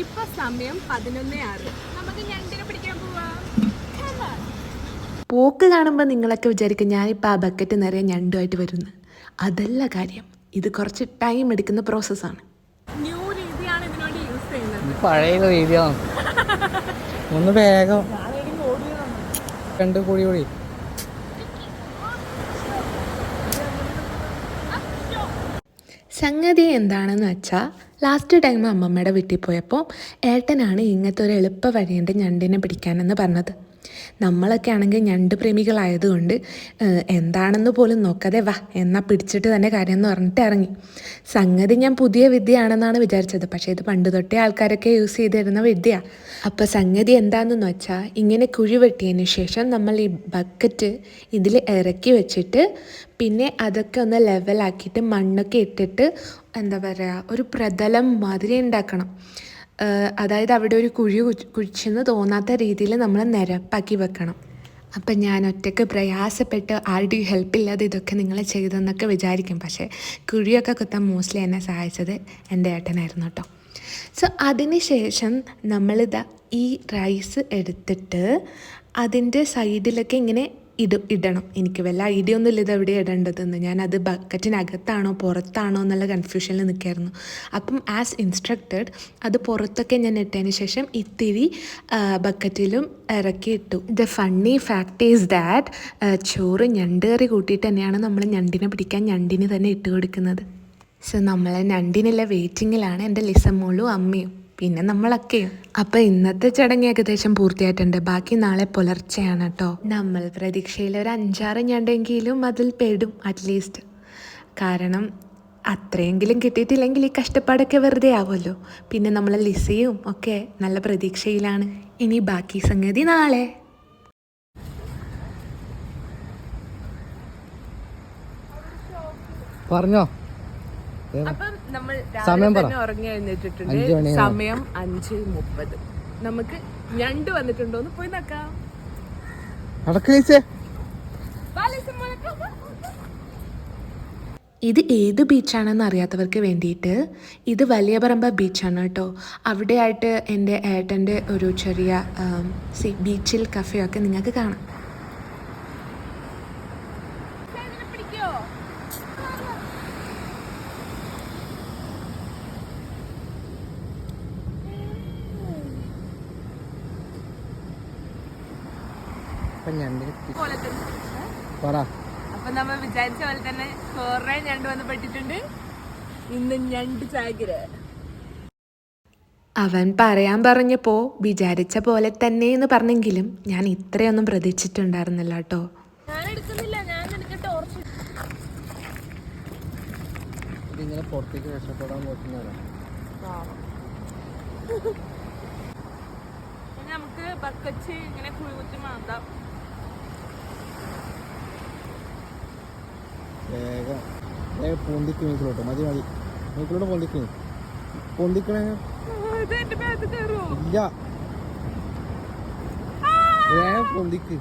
ഇപ്പൊ സമയം പതിനൊന്നേ ആറ്. നമുക്ക് ഞണ്ടിനെ പിടിക്കാൻ പോവാം. പോക്ക് കാണുമ്പോൾ നിങ്ങളൊക്കെ വിചാരിക്കും ഞാനിപ്പോൾ ആ ബക്കറ്റ് നിറയെ ഞണ്ടുമായിട്ട് വരുന്നു. അതല്ല കാര്യം. ഇത് കുറച്ച് ടൈം എടുക്കുന്ന പ്രോസസ്സാണ് ന്യൂ രീതിയാണ് ഇതിനോട് യൂസ് ചെയ്യുന്നത്. പഴയ രീതിയാണ്. ഒന്ന് വേഗം. രണ്ട് കൂടി കൂടി. സംഗതി എന്താണെന്ന് വെച്ചാൽ ലാസ്റ്റ് ടൈം അമ്മമ്മയുടെ വീട്ടിൽ പോയപ്പോൾ ഏട്ടനാണ് ഇങ്ങനത്തെ ഒരു എളുപ്പ വഴിയുണ്ട് ഞണ്ടിനെ പിടിക്കാനെന്ന് പറഞ്ഞത്. നമ്മളൊക്കെ ആണെങ്കിൽ ഞണ്ട് പ്രേമികളായതുകൊണ്ട് എന്താണെന്ന് പോലും നോക്കാതെ വാ എന്നാൽ പിടിച്ചിട്ട് തന്നെ കാര്യം എന്ന് പറഞ്ഞിട്ട് ഇറങ്ങി. സംഗതി ഞാൻ പുതിയ വിദ്യയാണെന്നാണ് വിചാരിച്ചത്. പക്ഷേ ഇത് പണ്ട് തൊട്ടേ ആൾക്കാരൊക്കെ യൂസ് ചെയ്തിരുന്ന വിദ്യ. അപ്പോൾ സംഗതി എന്താണെന്ന് വെച്ചാൽ ഇങ്ങനെ കുഴി വെട്ടിയതിന് ശേഷം നമ്മൾ ഈ ബക്കറ്റ് ഇതിൽ ഇറക്കി വെച്ചിട്ട് പിന്നെ അതൊക്കെ ഒന്ന് ലെവലാക്കിയിട്ട് മണ്ണൊക്കെ ഇട്ടിട്ട് എന്താ പറയുക ഒരു പ്രതലം മാതിരി ഉണ്ടാക്കണം. അതായത് അവിടെ ഒരു കുഴി കുഴി- കുഴിച്ചെന്ന് തോന്നാത്ത രീതിയിൽ നമ്മൾ നിരപ്പാക്കി വെക്കണം. അപ്പം ഞാൻ ഒറ്റയ്ക്ക് പ്രയാസപ്പെട്ട് ആരുടെയും ഹെൽപ്പില്ലാതെ ഇതൊക്കെ നിങ്ങൾ ചെയ്തെന്നൊക്കെ വിചാരിക്കും. പക്ഷേ കുഴിയൊക്കെ കുത്താൻ മോസ്റ്റ്ലി എന്നെ സഹായിച്ചത് എന്റെ ഏട്ടനായിരുന്നു കേട്ടോ. സോ അതിന് ശേഷം നമ്മളിതാ ഈ റൈസ് എടുത്തിട്ട് അതിന്റെ സൈഡിലൊക്കെ ഇങ്ങനെ ഇട ഇടണം. എനിക്ക് വല്ല ഐഡിയ ഒന്നുമില്ല ഇത് എവിടെ ഇടേണ്ടതെന്ന്. ഞാനത് ബക്കറ്റിനകത്താണോ പുറത്താണോ എന്നുള്ള കൺഫ്യൂഷനിൽ നിൽക്കായിരുന്നു അപ്പം ആസ് ഇൻസ്ട്രക്റ്റഡ് അത് പുറത്തൊക്കെ ഞാൻ ഇട്ടതിന് ശേഷം ഇത്തിരി ബക്കറ്റിലും ഇറക്കി ഇട്ടു. The funny fact is that ചോറ് ഞണ്ട് കറി കൂട്ടിയിട്ട് തന്നെയാണ് നമ്മൾ ഞണ്ടിനെ പിടിക്കാൻ ഞണ്ടിന് തന്നെ ഇട്ട് കൊടുക്കുന്നത്. സോ നമ്മളെ ഞണ്ടിനുള്ള വെയിറ്റിങ്ങിലാണ് എന്റെ ലിസമ്മോളും അമ്മയും. പിന്നെ നമ്മളൊക്കെ. അപ്പൊ ഇന്നത്തെ ചടങ്ങ് ഏകദേശം പൂർത്തിയായിട്ടുണ്ട്. ബാക്കി നാളെ പുലർച്ചെയാണ് കേട്ടോ നമ്മൾ പ്രതീക്ഷയിൽ ഒരു അഞ്ചാറ് ഞണ്ടെങ്കിലും അതിൽ പെടും അറ്റ്ലീസ്റ്റ് കാരണം അത്രയെങ്കിലും കിട്ടിയിട്ടില്ലെങ്കിൽ ഈ കഷ്ടപ്പാടൊക്കെ വെറുതെ ആവുമല്ലോ. പിന്നെ നമ്മളെ ലിസയും ഒക്കെ നല്ല പ്രതീക്ഷയിലാണ്. ഇനി ബാക്കി സംഗതി നാളെ. പറഞ്ഞോ. അപ്പം നമ്മൾ സമയം രാവിലെ പറ. തന്നെ ഉറങ്ങി എഴുന്നേറ്റിട്ടുണ്ട്. സമയം അഞ്ച് മുപ്പത്. നമുക്ക് ഞണ്ട് വന്നിട്ടുണ്ടോ? എന്ന് പോയി നോക്കാം. ഇത് ഏത് ബീച്ചാണെന്ന് അറിയാത്തവർക്ക് വേണ്ടിയിട്ട് ഇത് വലിയ പറമ്പ ബീച്ചാണ് കേട്ടോ. അവിടെയായിട്ട് എന്റെ ഏട്ടന്റെ ഒരു ചെറിയ സി ബീച്ചിൽ കഫേയൊക്കെ നിങ്ങൾക്ക് കാണാം ഇതിനെ പിടിക്കോ ഇപ്പൊ ഞണ്ട് പറ. അപ്പൊ നമ്മൾ വിചാരിച്ച പോലെ തന്നെ കുറെ ഞണ്ട് വന്ന് പെട്ടിട്ടുണ്ട്. ഇന്ന് ഞണ്ട് ചാകര അവൻ പറയാൻ പറഞ്ഞപ്പോൾ വിചാരിച്ച പോലെ തന്നെ എന്ന് പറഞ്ഞെങ്കിലും ഞാൻ ഇത്രയൊന്നും പ്രതീക്ഷിച്ചിട്ടുണ്ടായിരുന്നില്ല കേട്ടോ. ഇതിങ്ങനെ പുറത്തേക്ക് രക്ഷപ്പെടാൻ നമുക്ക് ബക്കറ്റ് ഇങ്ങനെ കുഴികുത്തി മാന്താം. വേഗം വേഗം പൊന്തിക്ക് മീക്കിലോട്ട്. മതി മതി. മീക്കിലോട്ട് പൊന്തിക്ക്. പൊന്തിക്കണേ. ഇല്ല. വേഗം പൊന്തിക്ക്.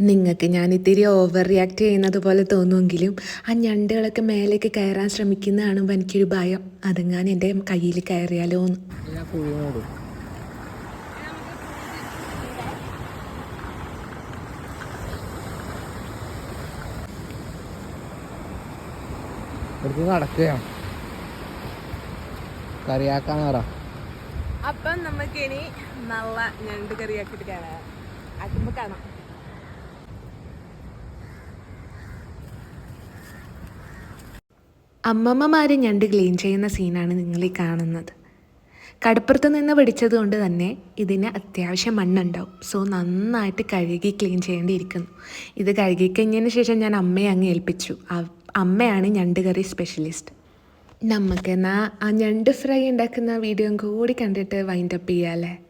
നിങ്ങൾക്ക് ഞാൻ ഇത്തിരി ഓവർ റിയാക്ട് ചെയ്യുന്നത് പോലെ തോന്നുമെങ്കിലും ആ ഞണ്ടുകളൊക്കെ മേലേക്ക് കയറാൻ ശ്രമിക്കുന്ന കാണുമ്പോൾ എനിക്കൊരു ഭയം. അതെങ്ങാൻ എന്റെ കയ്യിൽ കയറിയാലോ എന്ന് ഞാൻ കുഴി മൂടും ഇവിടുത്തെ നടക്കുകയാണ്. കറിയാക്കാൻ പറ. അപ്പം നമുക്ക് ഇനി നല്ല ഞണ്ട് കറിയാക്കിട്ട് കാണാം. കാണാം. അമ്മമ്മമാരെ ഞണ്ട് ക്ലീൻ ചെയ്യുന്ന സീനാണ് നിങ്ങൾ ഈ കാണുന്നത്. കടപ്പുറത്ത് നിന്ന് പിടിച്ചത് കൊണ്ട് തന്നെ ഇതിന് അത്യാവശ്യം മണ്ണുണ്ടാവും. സോ നന്നായിട്ട് കഴുകി ക്ലീൻ ചെയ്യേണ്ടിയിരിക്കുന്നു. ഇത് കഴുകി കഴിഞ്ഞതിന് ശേഷം ഞാൻ അമ്മയെ അങ്ങ് ഏൽപ്പിച്ചു. അമ്മയാണ് ഞണ്ട് കറി സ്പെഷ്യലിസ്റ്റ് നമുക്ക് ആ ഞണ്ട് ഫ്രൈ ഉണ്ടാക്കുന്ന വീഡിയോ കൂടി കണ്ടിട്ട് വൈൻഡപ്പ് ചെയ്യാം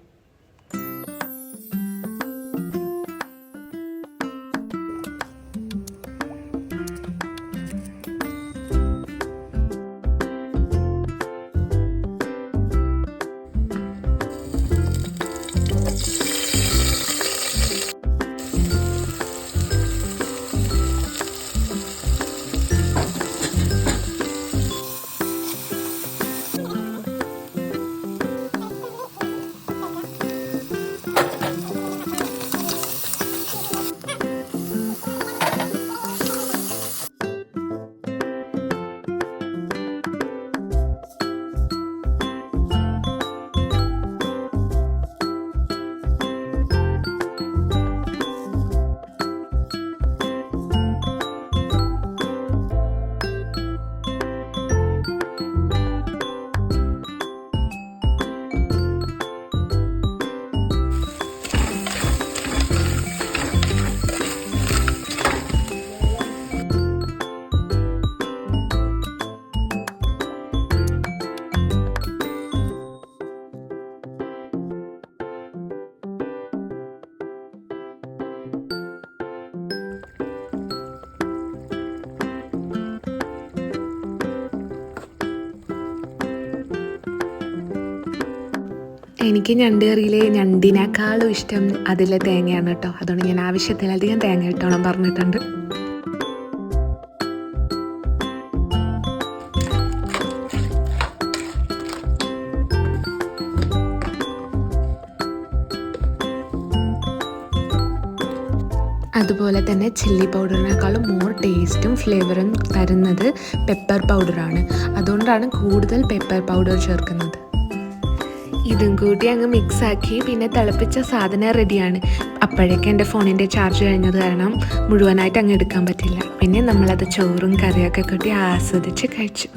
എനിക്ക് ഞണ്ട് കറിയിലെ ഞണ്ടിനേക്കാളും ഇഷ്ടം അതിലെ തേങ്ങയാണ് കേട്ടോ. അതുകൊണ്ട് ഞാൻ ആവശ്യത്തിലധികം തേങ്ങ ഇട്ടോളം പറഞ്ഞിട്ടുണ്ട്. അതുപോലെ തന്നെ ചില്ലി പൗഡറിനേക്കാളും മോർ ടേസ്റ്റും ഫ്ലേവറും തരുന്നത് പെപ്പർ പൗഡറാണ് അതുകൊണ്ടാണ് കൂടുതൽ പെപ്പർ പൗഡർ ചേർക്കുന്നത്. ഇതും കൂട്ടി അങ്ങ് മിക്സ് ആക്കി പിന്നെ തിളപ്പിച്ച സാധനം റെഡിയാണ് അപ്പോഴേക്കും എന്റെ ഫോണിന്റെ ചാർജ് കഴിഞ്ഞത് കാരണം മുഴുവനായിട്ട് അങ്ങ് എടുക്കാൻ പറ്റില്ല. പിന്നെ നമ്മളത് ചോറും കറിയൊക്കെ കൂട്ടി ആസ്വദിച്ച് കഴിച്ചു.